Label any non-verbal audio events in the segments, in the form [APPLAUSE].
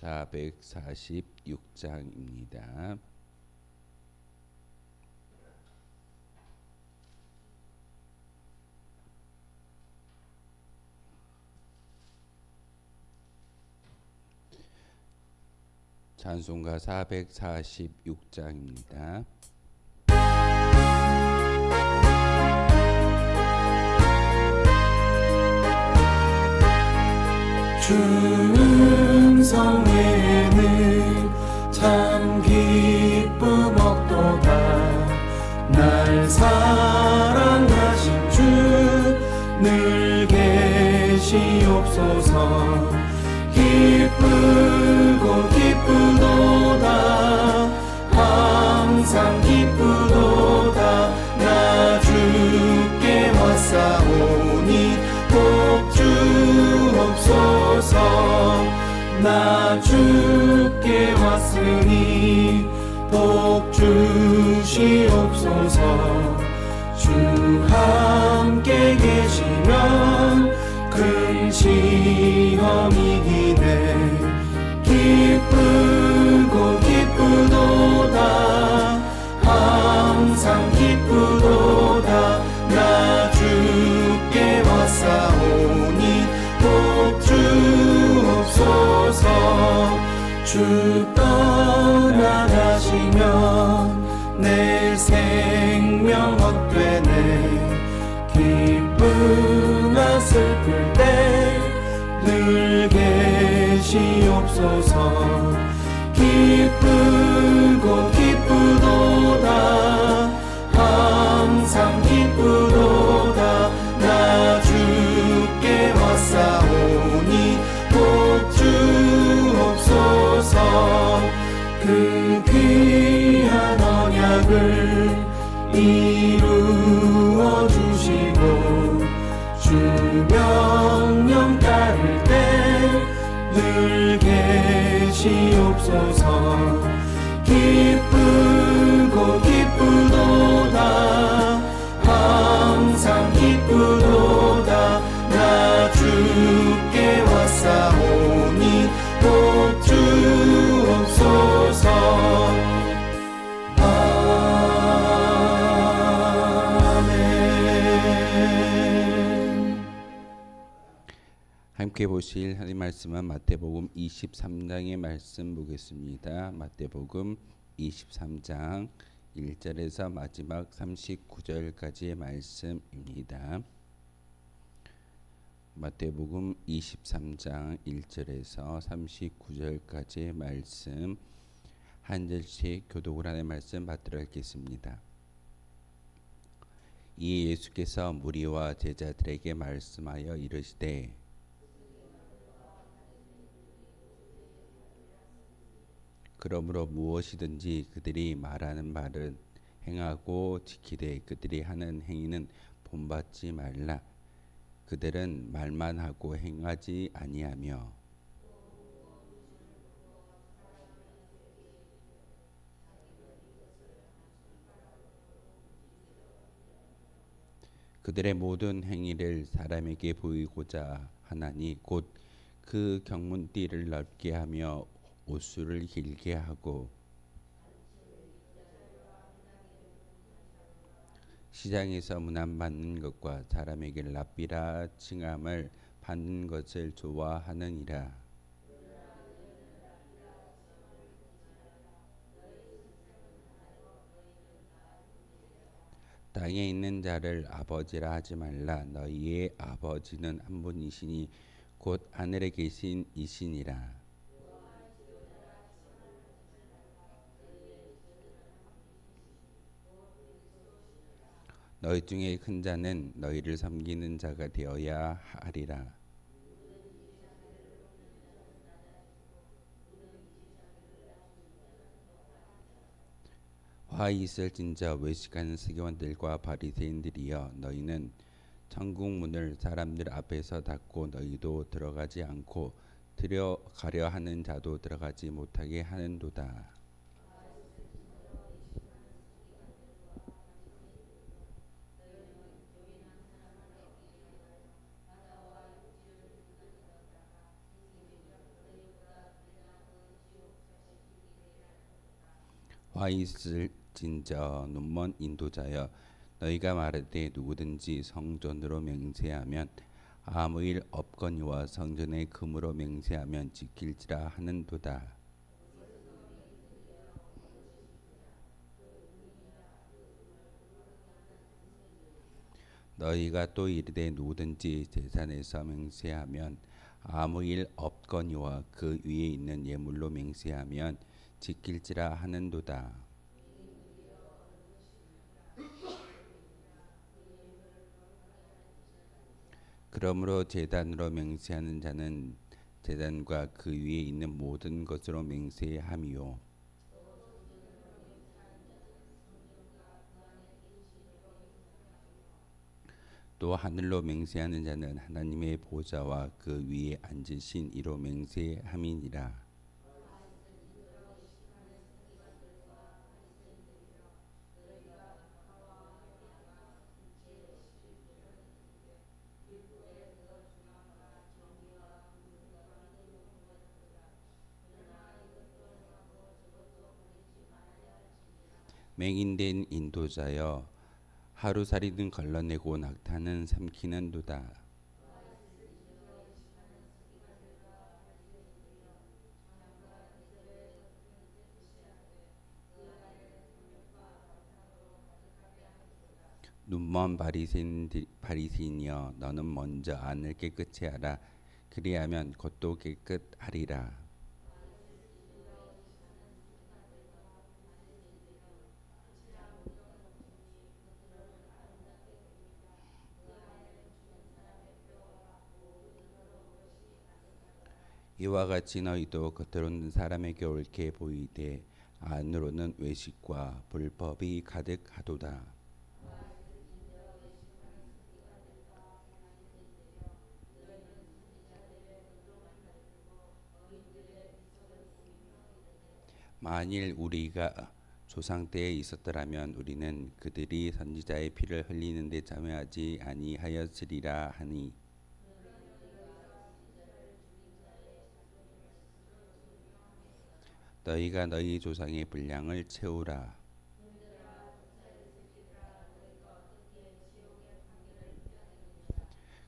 446장입니다. 찬송가 446장입니다. 충성에는 참 기쁨 얻도다 날 사랑하신 주 늘 계시옵소서. 기쁘 함께 계시면 큰 시험이기 네 기쁘고 기쁘도다. 항상 기쁘도다. 나 주께 왔사오니 복 주옵소서. 주 떠나가시면 내 생명 헛되네 기쁘나 슬플 때 늘 계시옵소서. 기쁘고 계 함께 보실 하나님 말씀은 마태복음 23장의 말씀 보겠습니다. 마태복음 23장 1절에서 마지막 39절까지의 말씀입니다. 마태복음 23장 1절에서 39절까지의 말씀 한 절씩 교독을 하는 말씀 받도록 하겠습니다. 이 예수께서 무리와 제자들에게 말씀하여 이르시되 그러므로 무엇이든지 그들이 말하는 말은 행하고 지키되 그들이 하는 행위는 본받지 말라. 그들은 말만 하고 행하지 아니하며 그들의 모든 행위를 사람에게 보이고자 하나니 곧 그 경문띠를 넓게 하며 옷수를 길게 하고 시장에서 문안받는 것과 사람에게 랍비라 칭함을 받는 것을 좋아하느니라. 땅에 있는 자를 아버지라 하지 말라 너희의 아버지는 한 분이시니 곧 하늘에 계신 이시니라 너희 중에 큰 자는 너희를 섬기는 자가 되어야 하리라 화 있을진저 외식하는 서기관들과 바리새인들이여 너희는 천국 문을 사람들 앞에서 닫고 너희도 들어가지 않고 들어가려 하는 자도 들어가지 못하게 하는도다. 화 있을 진저 눈먼 인도자여 너희가 말하되 누구든지 성전으로 맹세하면 아무 일 없거니와 성전의 금으로 맹세하면 지킬지라 하는도다. 너희가 또 이르되 누구든지 재산에서 맹세하면 아무 일 없거니와 그 위에 있는 예물로 맹세하면 지킬지라 하는도다. 그러므로 재단으로 맹세하는 자는 재단과 그 위에 있는 모든 것으로 맹세함이요 또 하늘로 맹세하는 자는 하나님의 보좌와 그 위에 앉으신 이로 맹세함이니라 맹인된 인도자여 하루살이는 걸러내고 낙타는 삼키는도다. 눈먼 바리새인 바리새인이여 너는 먼저 안을 깨끗이 하라 그리하면 겉도 깨끗하리라. 이와 같이 너희도 겉으로는 사람에게 옳게 보이되 안으로는 외식과 불법이 가득하도다. 만일 우리가 조상 때에 있었더라면 우리는 그들이 선지자의 피를 흘리는데 참여하지 아니하였으리라 하니 너희가 너희 조상의 분량을 채우라.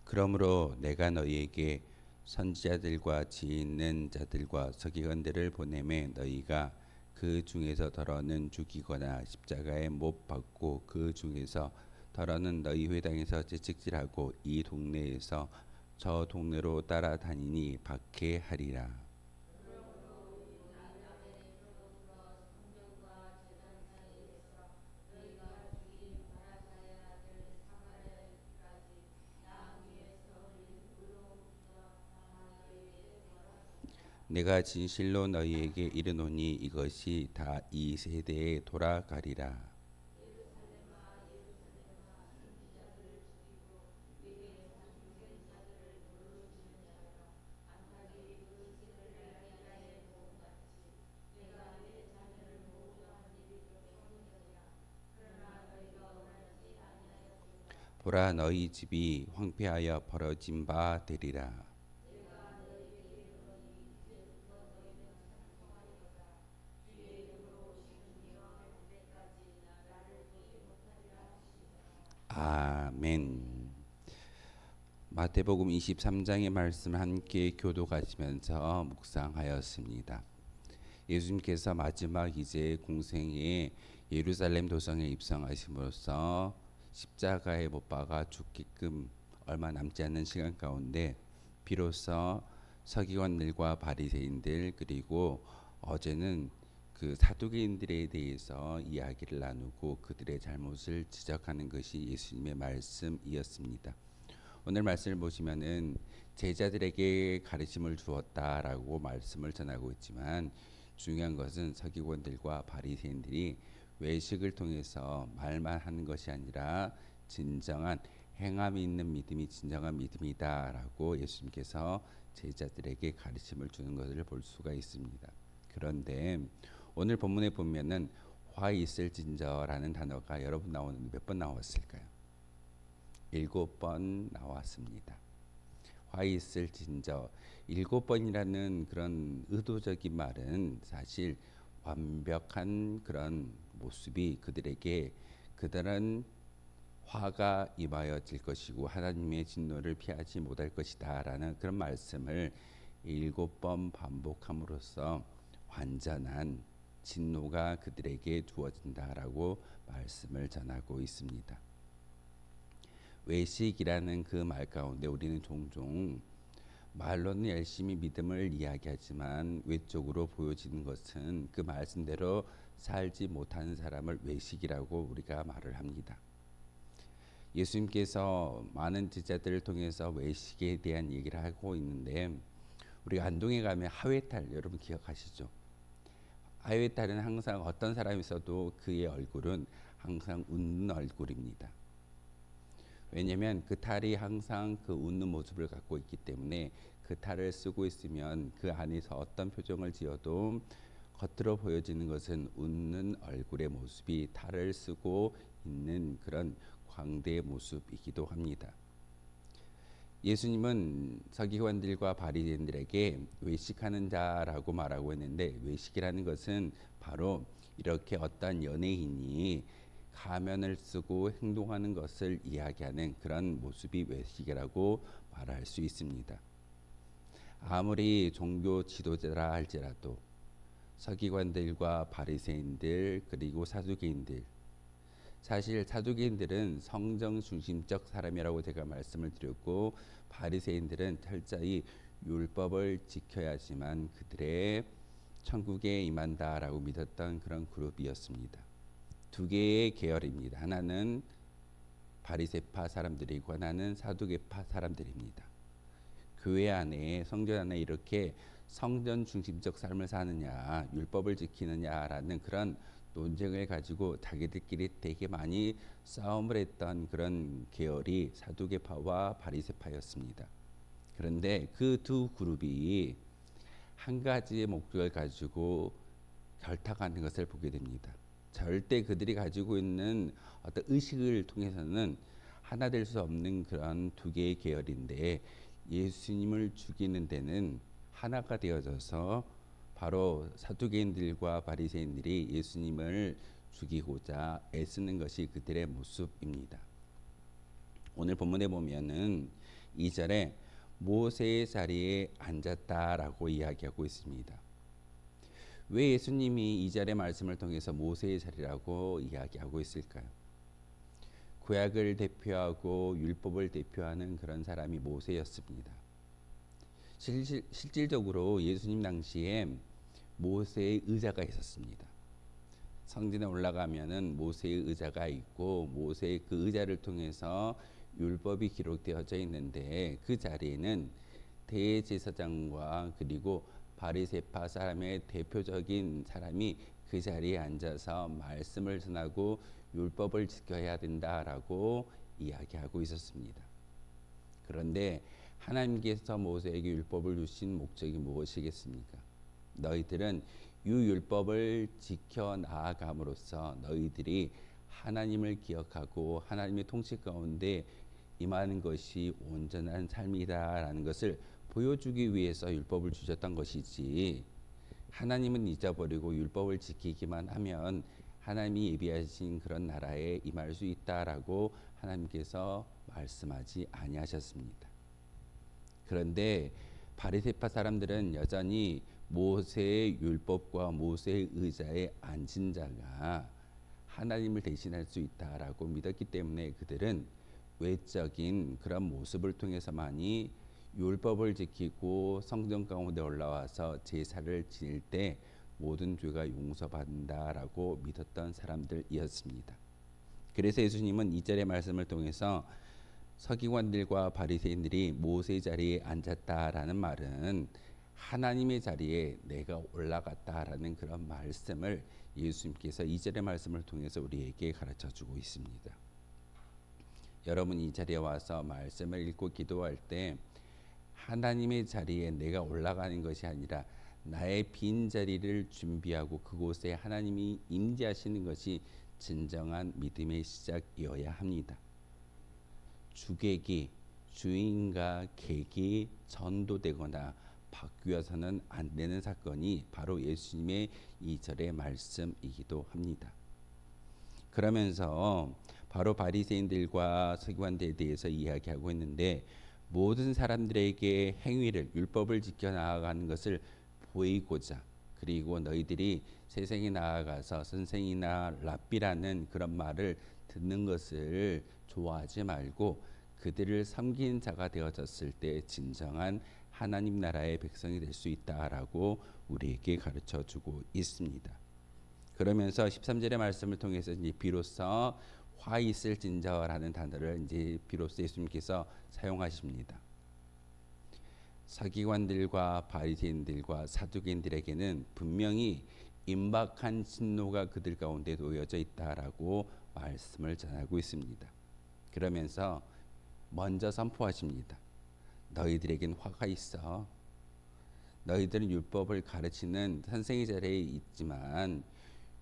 그러므로 내가 너희에게 선지자들과 지혜 있는 자들과 서기관들을 보내매 너희가 그 중에서 덜어는 죽이거나 십자가에 못 박고 그 중에서 덜어는 너희 회당에서 채찍질하고 이 동네에서 저 동네로 따라다니니 박해하리라. 내가 진실로 너희에게 이르노니 이것이 다 이 세대에 돌아가리라. 보라 너희 집이 황폐하여 벌어진 바 되리라. 아멘. 마태복음 23장의 말씀 함께 교도가시면서 묵상하였습니다. 예수님께서 마지막 이제 공생에 예루살렘 도성에 입성하심으로써 십자가에 못 박아 죽게끔 얼마 남지 않은 시간 가운데 비로소 서기관들과 바리새인들 그리고 어제는 그 사두개인들에 대해서 이야기를 나누고 그들의 잘못을 지적하는 것이 예수님의 말씀이었습니다. 오늘 말씀을 보시면은 제자들에게 가르침을 주었다라고 말씀을 전하고 있지만 중요한 것은 서기관들과 바리새인들이 외식을 통해서 말만 하는 것이 아니라 진정한 행함이 있는 믿음이 진정한 믿음이다라고 예수님께서 제자들에게 가르침을 주는 것을 볼 수가 있습니다. 그런데 오늘 본문에 보면은 화 있을 진저라는 단어가 여러 번 나오는데 몇번 나왔을까요? 일곱 번 나왔습니다. 화 있을 진저 일곱 번이라는 그런 의도적인 말은 사실 완벽한 그런 모습이 그들에게 그들은 화가 임하여질 것이고 하나님의 진노를 피하지 못할 것이다라는 그런 말씀을 일곱 번 반복함으로써 완전한 진노가 그들에게 주어진다라고 말씀을 전하고 있습니다. 외식이라는 그 말 가운데 우리는 종종 말로는 열심히 믿음을 이야기하지만 외적으로 보여지는 것은 그 말씀대로 살지 못하는 사람을 외식이라고 우리가 말을 합니다. 예수님께서 많은 제자들을 통해서 외식에 대한 얘기를 하고 있는데 우리가 안동에 가면 하회탈 여러분 기억하시죠? 하회탈은 항상 어떤 사람이 있어도 그의 얼굴은 항상 웃는 얼굴입니다. 왜냐하면 그 탈이 항상 그 웃는 모습을 갖고 있기 때문에 그 탈을 쓰고 있으면 그 안에서 어떤 표정을 지어도 겉으로 보여지는 것은 웃는 얼굴의 모습이 탈을 쓰고 있는 그런 광대의 모습이기도 합니다. 예수님은 서기관들과 바리새인들에게 외식하는 자라고 말하고 있는데 외식이라는 것은 바로 이렇게 어떤 연예인이 가면을 쓰고 행동하는 것을 이야기하는 그런 모습이 외식이라고 말할 수 있습니다. 아무리 종교 지도자라 할지라도 서기관들과 바리새인들 그리고 사두개인들 사실 사두개인들은 성정 중심적 사람이라고 제가 말씀을 드렸고 바리새인들은 철저히 율법을 지켜야지만 그들의 천국에 임한다라고 믿었던 그런 그룹이었습니다. 두 개의 계열입니다. 하나는 바리새파 사람들이고 하나는 사두개파 사람들입니다. 교회 안에 성전 안에 이렇게 성전 중심적 삶을 사느냐 율법을 지키느냐라는 그런 논쟁을 가지고 자기들끼리 되게 많이 싸움을 했던 그런 계열이 사두개파와 바리새파였습니다. 그런데 그 두 그룹이 한 가지의 목적을 가지고 결탁하는 것을 보게 됩니다. 절대 그들이 가지고 있는 어떤 의식을 통해서는 하나 될 수 없는 그런 두 개의 계열인데 예수님을 죽이는 데는 하나가 되어져서 바로 사두개인들과 바리새인들이 예수님을 죽이고자 애쓰는 것이 그들의 모습입니다. 오늘 본문에 보면은 2절에 모세의 자리에 앉았다라고 이야기하고 있습니다. 왜 예수님이 이 절의 말씀을 통해서 모세의 자리라고 이야기하고 있을까요? 구약을 대표하고 율법을 대표하는 그런 사람이 모세였습니다. 실, 실질적으로 예수님 당시에 모세의 의자가 있었습니다. 성전에 올라가면은 모세의 의자가 있고 모세의 그 의자를 통해서 율법이 기록되어져 있는데 그 자리에는 대제사장과 그리고 바리세파 사람의 대표적인 사람이 그 자리에 앉아서 말씀을 전하고 율법을 지켜야 된다라고 이야기하고 있었습니다. 그런데 하나님께서 모세에게 율법을 주신 목적이 무엇이겠습니까? 너희들은 유율법을 지켜 나아감으로써 너희들이 하나님을 기억하고 하나님의 통치 가운데 임하는 것이 온전한 삶이다라는 것을 보여주기 위해서 율법을 주셨던 것이지 하나님은 잊어버리고 율법을 지키기만 하면 하나님이 예비하신 그런 나라에 임할 수 있다라고 하나님께서 말씀하지 아니하셨습니다. 그런데 바리새파 사람들은 여전히 모세의 율법과 모세의 의자에 앉은 자가 하나님을 대신할 수 있다라고 믿었기 때문에 그들은 외적인 그런 모습을 통해서만이 율법을 지키고 성전 가운데 올라와서 제사를 지낼 때 모든 죄가 용서받는다라고 믿었던 사람들이었습니다. 그래서 예수님은 이 절의 말씀을 통해서 서기관들과 바리새인들이 모세 자리에 앉았다라는 말은 하나님의 자리에 내가 올라갔다라는 그런 말씀을 예수님께서 이 절의 말씀을 통해서 우리에게 가르쳐 주고 있습니다. 여러분 이 자리에 와서 말씀을 읽고 기도할 때 하나님의 자리에 내가 올라가는 것이 아니라 나의 빈 자리를 준비하고 그곳에 하나님이 임재하시는 것이 진정한 믿음의 시작이어야 합니다. 주객이 주인과 객이 전도되거나 바뀌어서는 안 되는 사건이 바로 예수님의 이 절의 말씀이기도 합니다. 그러면서 바로 바리새인들과 서기관들에 대해서 이야기하고 있는데 모든 사람들에게 행위를 율법을 지켜 나아가는 것을 보이고자 그리고 너희들이 세상에 나아가서 선생이나 랍비라는 그런 말을 듣는 것을 좋아하지 말고 그들을 섬기는 자가 되어졌을 때 진정한 하나님 나라의 백성이 될 수 있다라고 우리에게 가르쳐 주고 있습니다. 그러면서 13절의 말씀을 통해서 이제 비로소 화 있을 진저라는 단어를 이제 비로소 예수님께서 사용하십니다. 서기관들과 바리새인들과 사두개인들에게는 분명히 임박한 진노가 그들 가운데 놓여져 있다라고 말씀을 전하고 있습니다. 그러면서 먼저 선포하십니다. 너희들에겐 화가 있어. 너희들은 율법을 가르치는 선생의 자리에 있지만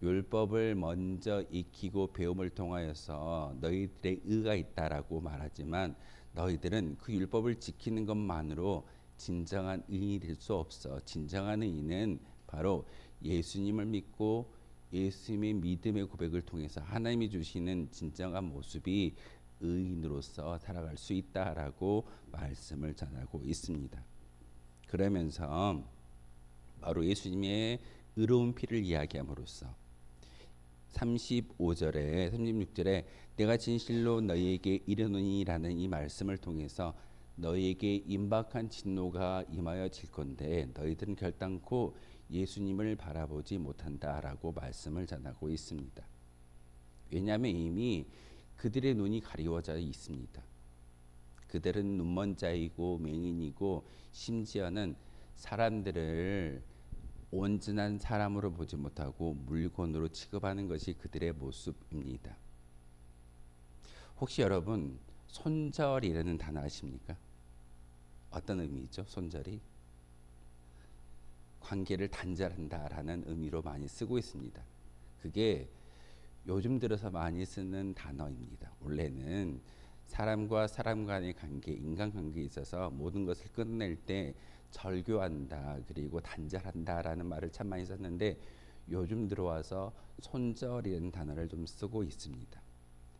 율법을 먼저 익히고 배움을 통하여서 너희들의 의가 있다라고 말하지만 너희들은 그 율법을 지키는 것만으로 진정한 의인이 될 수 없어. 진정한 의인은 바로 예수님을 믿고 예수님의 믿음의 고백을 통해서 하나님이 주시는 진정한 모습이 의인으로서 살아갈 수 있다라고 말씀을 전하고 있습니다. 그러면서 바로 예수님의 의로운 피를 이야기함으로써 35절에 36절에 내가 진실로 너희에게 이르노니라는 이 말씀을 통해서 너희에게 임박한 진노가 임하여 질 건데 너희들은 결단코 예수님을 바라보지 못한다라고 말씀을 전하고 있습니다. 왜냐하면 이미 그들의 눈이 가리워져 있습니다. 그들은 눈먼 자이고 맹인이고 심지어는 사람들을 온전한 사람으로 보지 못하고 물건으로 취급하는 것이 그들의 모습입니다. 혹시 여러분 손절이라는 단어 아십니까? 어떤 의미죠? 손절이 관계를 단절한다라는 의미로 많이 쓰고 있습니다. 그게 요즘 들어서 많이 쓰는 단어입니다. 원래는 사람과 사람 간의 관계, 인간관계에 있어서 모든 것을 끝낼 때 절교한다 그리고 단절한다라는 말을 참 많이 썼는데 요즘 들어와서 손절이라는 단어를 좀 쓰고 있습니다.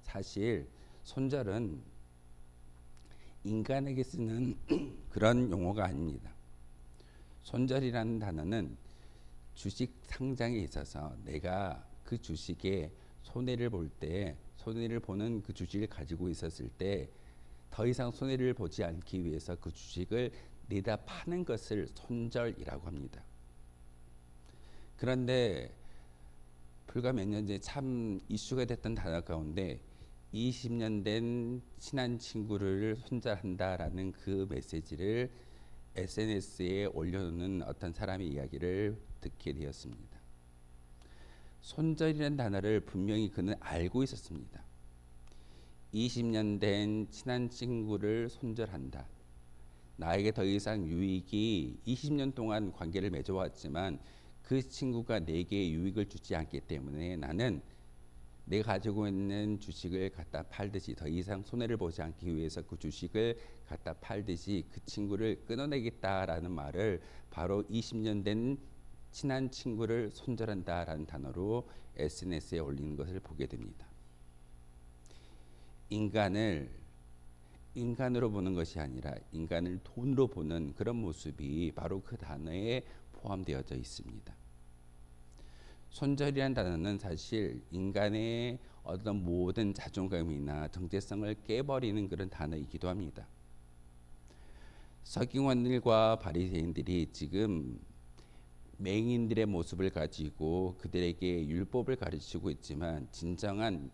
사실 손절은 인간에게 쓰는 [CLEARS THROAT] 그런 용어가 아닙니다. 손절이라는 단어는 주식 상장에 있어서 내가 그 주식에 손해를 볼 때 손해를 보는 그 주식을 가지고 있었을 때 더 이상 손해를 보지 않기 위해서 그 주식을 내다 파는 것을 손절이라고 합니다. 그런데 불과 몇 년 전에 참 이슈가 됐던 단어 가운데 20년 된 친한 친구를 손절한다라는 그 메시지를 SNS에 올려놓는 어떤 사람의 이야기를 듣게 되었습니다. 손절이라는 단어를 분명히 그는 알고 있었습니다. 20년 된 친한 친구를 손절한다. 나에게 더 이상 유익이 20년 동안 관계를 맺어왔지만 그 친구가 내게 유익을 주지 않기 때문에 나는 내가 가지고 있는 주식을 갖다 팔듯이 더 이상 손해를 보지 않기 위해서 그 주식을 갖다 팔듯이 그 친구를 끊어내겠다라는 말을 바로 20년 된 친한 친구를 손절한다라는 단어로 SNS에 올리는 것을 보게 됩니다. 인간을 인간으로 보는 것이 아니라 인간을 돈으로 보는 그런 모습이 바로 그 단어에 포함되어져 있습니다. 손절이라는 단어는 사실 인간의 어떤 모든 자존감이나 정체성을 깨버리는 그런 단어이기도 합니다. 서기관들과 바리새인들이 지금 맹인들의 모습을 가지고 그들에게 율법을 가르치고 있지만 진정한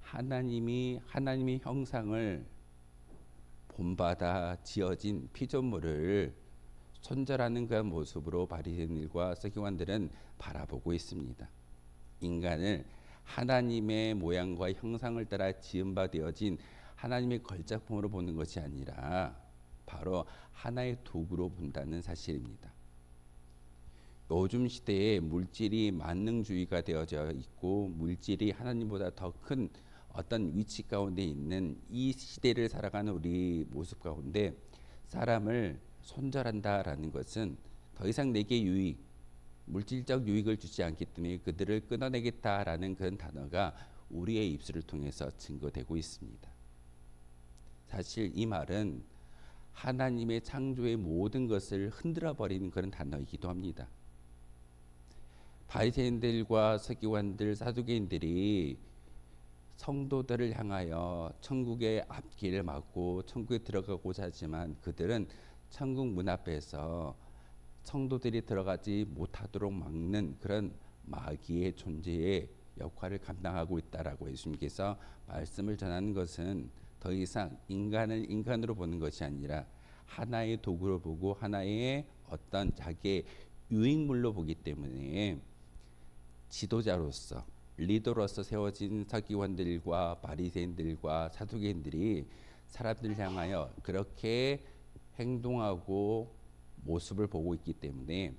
하나님이 하나님의 형상을 본받아 지어진 피조물을 손절하는 그 모습으로 바리새인들과 서기관들은 바라보고 있습니다. 인간을 하나님의 모양과 형상을 따라 지은 바 되어진 하나님의 걸작품으로 보는 것이 아니라 바로 하나의 도구로 본다는 사실입니다. 요즘 시대에 물질이 만능주의가 되어져 있고 물질이 하나님보다 더 큰 어떤 위치 가운데 있는 이 시대를 살아가는 우리 모습 가운데 사람을 손절한다라는 것은 더 이상 내게 유익, 물질적 유익을 주지 않기 때문에 그들을 끊어내겠다라는 그런 단어가 우리의 입술을 통해서 증거되고 있습니다. 사실 이 말은 하나님의 창조의 모든 것을 흔들어 버리는 그런 단어이기도 합니다. 바리새인들과 서기관들, 사두개인들이 성도들을 향하여 천국의 앞길을 막고 천국에 들어가고자 하지만 그들은 천국 문 앞에서 성도들이 들어가지 못하도록 막는 그런 마귀의 존재의 역할을 감당하고 있다라고 예수님께서 말씀을 전하는 것은 더 이상 인간을 인간으로 보는 것이 아니라 하나의 도구로 보고 하나의 어떤 자기의 유익물로 보기 때문에 지도자로서 리더로서 세워진 서기관들과 바리새인들과 사두개인들이 사람들을 향하여 그렇게 행동하고 모습을 보고 있기 때문에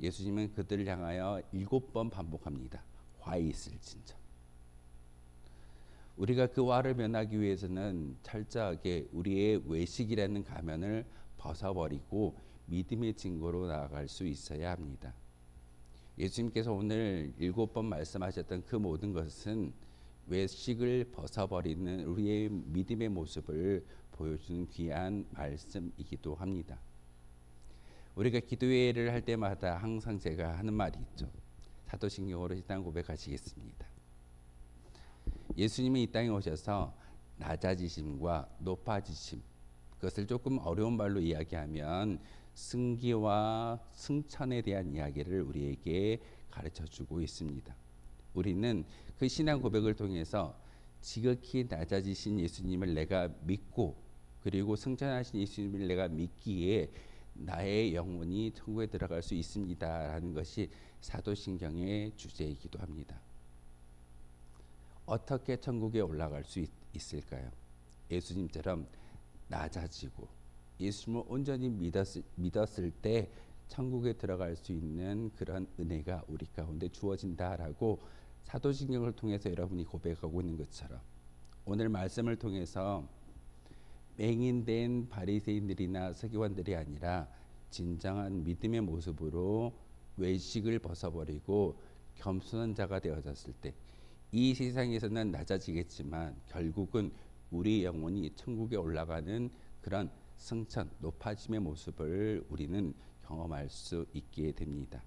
예수님은 그들을 향하여 일곱 번 반복합니다. 화 있을 진저. 우리가 그 화를 면하기 위해서는 철저하게 우리의 외식이라는 가면을 벗어버리고 믿음의 증거로 나아갈 수 있어야 합니다. 예수님께서 오늘 일곱 번 말씀하셨던 그 모든 것은 외식을 벗어버리는 우리의 믿음의 모습을 보여주는 귀한 말씀이기도 합니다. 우리가 기도회를 할 때마다 항상 제가 하는 말이 있죠. 사도신경으로 일단 고백하시겠습니다. 예수님이 이 땅에 오셔서 낮아지심과 높아지심 그것을 조금 어려운 말로 이야기하면 승기와 승천에 대한 이야기를 우리에게 가르쳐 주고 있습니다. 우리는 그 신앙 고백을 통해서 지극히 낮아지신 예수님을 내가 믿고 그리고 승천하신 예수님을 내가 믿기에 나의 영혼이 천국에 들어갈 수 있습니다라는 것이 사도신경의 주제이기도 합니다. 어떻게 천국에 올라갈 수 있, 있을까요? 예수님처럼 낮아지고 예수님을 온전히 믿었을, 믿었을 때 천국에 들어갈 수 있는 그런 은혜가 우리 가운데 주어진다라고 사도신경을 통해서 여러분이 고백하고 있는 것처럼 오늘 말씀을 통해서 맹인된 바리새인들이나 서기관들이 아니라 진정한 믿음의 모습으로 외식을 벗어버리고 겸손한 자가 되어졌을 때 이 세상에서는 낮아지겠지만 결국은 우리 영혼이 천국에 올라가는 그런 승천, 높아짐의 모습을 우리는 경험할 수 있게 됩니다.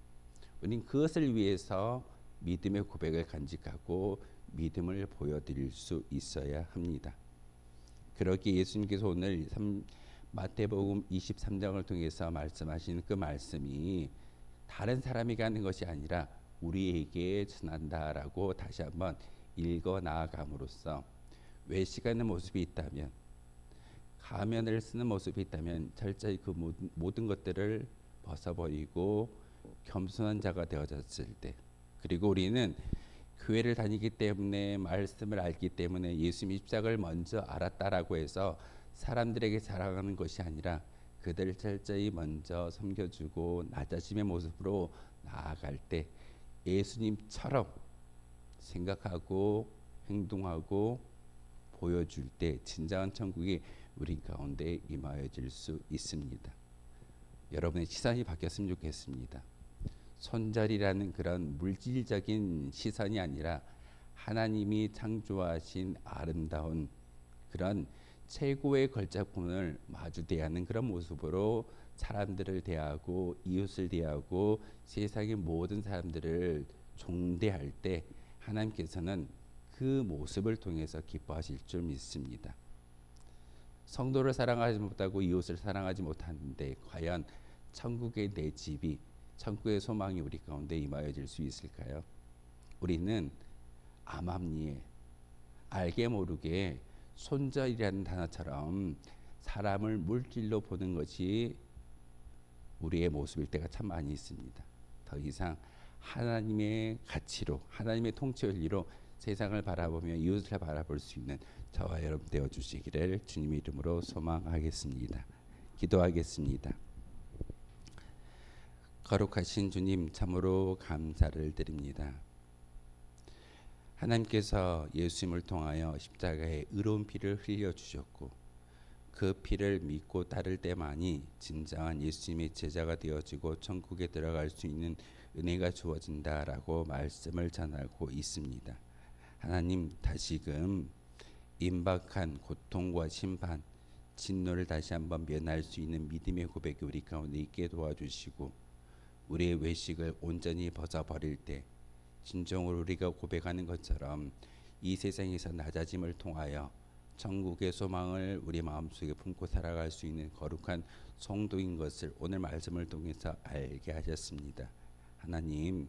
우리는 그것을 위해서 믿음의 고백을 간직하고 믿음을 보여드릴 수 있어야 합니다. 그러기에 예수님께서 오늘 3, 마태복음 23장을 통해서 말씀하신 그 말씀이 다른 사람이 가는 것이 아니라 우리에게 전한다라고 다시 한번 읽어 나아감으로써 외식하는 모습이 있다면 가면을 쓰는 모습이 있다면 철저히 그 모든, 것들을 벗어버리고 겸손한 자가 되어졌을 때. 그리고 우리는 교회를 다니기 때문에 말씀을 알기 때문에 예수님 입장을 먼저 알았다라고 해서 사람들에게 자랑하는 것이 아니라 그들을 철저히 먼저 섬겨주고 낮아짐의 모습으로 나아갈 때 예수님처럼 생각하고 행동하고 보여줄 때 진정한 천국이 우리 가운데 임하여질 수 있습니다. 여러분의 시선이 바뀌었으면 좋겠습니다. 손자리라는 그런 물질적인 시선이 아니라 하나님이 창조하신 아름다운 그런 최고의 걸작품을 마주 대하는 그런 모습으로 사람들을 대하고 이웃을 대하고 세상의 모든 사람들을 종대할 때 하나님께서는 그 모습을 통해서 기뻐하실 줄 믿습니다. 성도를 사랑하지 못하고 이웃을 사랑하지 못하는데 과연 천국의 내 집이 천국의 소망이 우리 가운데 임하여질 수 있을까요? 우리는 암암리에 알게 모르게 손절이라는 단어처럼 사람을 물질로 보는 것이 우리의 모습일 때가 참 많이 있습니다. 더 이상 하나님의 가치로 하나님의 통치 원리로 세상을 바라보며 이웃을 바라볼 수 있는 저와 여러분 되어 주시기를 주님의 이름으로 소망하겠습니다. 기도하겠습니다. 거룩하신 주님 참으로 감사를 드립니다. 하나님께서 예수님을 통하여 십자가에 의로운 피를 흘려 주셨고 그 피를 믿고 따를 때만이 진정한 예수님의 제자가 되어지고 천국에 들어갈 수 있는 은혜가 주어진다라고 말씀을 전하고 있습니다. 하나님 다시금 임박한 고통과 심판, 진노를 다시 한번 면할 수 있는 믿음의 고백이 우리 가운데 있게 도와주시고 우리의 외식을 온전히 벗어버릴 때 진정으로 우리가 고백하는 것처럼 이 세상에서 낮아짐을 통하여 천국의 소망을 우리 마음속에 품고 살아갈 수 있는 거룩한 성도인 것을 오늘 말씀을 통해서 알게 하셨습니다. 하나님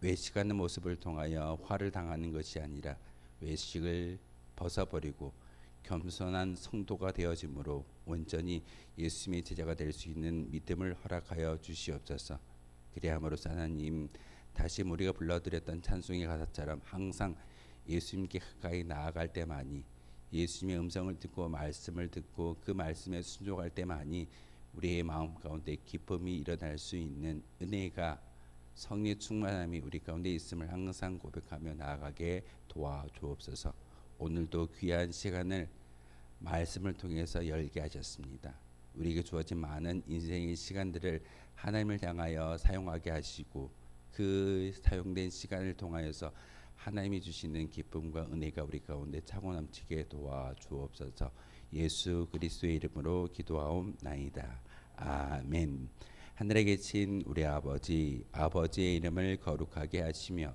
외식하는 모습을 통하여 화를 당하는 것이 아니라 외식을 벗어버리고 겸손한 성도가 되어짐으로 온전히 예수님의 제자가 될 수 있는 믿음을 허락하여 주시옵소서. 그리함으로써 하나님 다시 우리가 불러드렸던 찬송의 가사처럼 항상 예수님께 가까이 나아갈 때만이 예수님의 음성을 듣고 말씀을 듣고 그 말씀에 순종할 때만이 우리의 마음 가운데 기쁨이 일어날 수 있는 은혜가 성령 충만함이 우리 가운데 있음을 항상 고백하며 나아가게 도와주옵소서. 오늘도 귀한 시간을 말씀을 통해서 열게 하셨습니다. 우리에게 주어진 많은 인생의 시간들을 하나님을 향하여 사용하게 하시고 그 사용된 시간을 통하여서 하나님이 주시는 기쁨과 은혜가 우리 가운데 차고 넘치게 도와 주옵소서. 예수 그리스도의 이름으로 기도하옵나이다. 아멘. 하늘에 계신 우리 아버지, 아버지의 이름을 거룩하게 하시며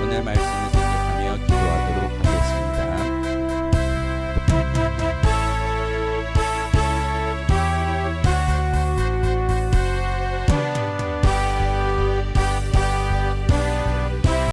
오늘 말씀을 생각하며 기도하도록 하겠습니다.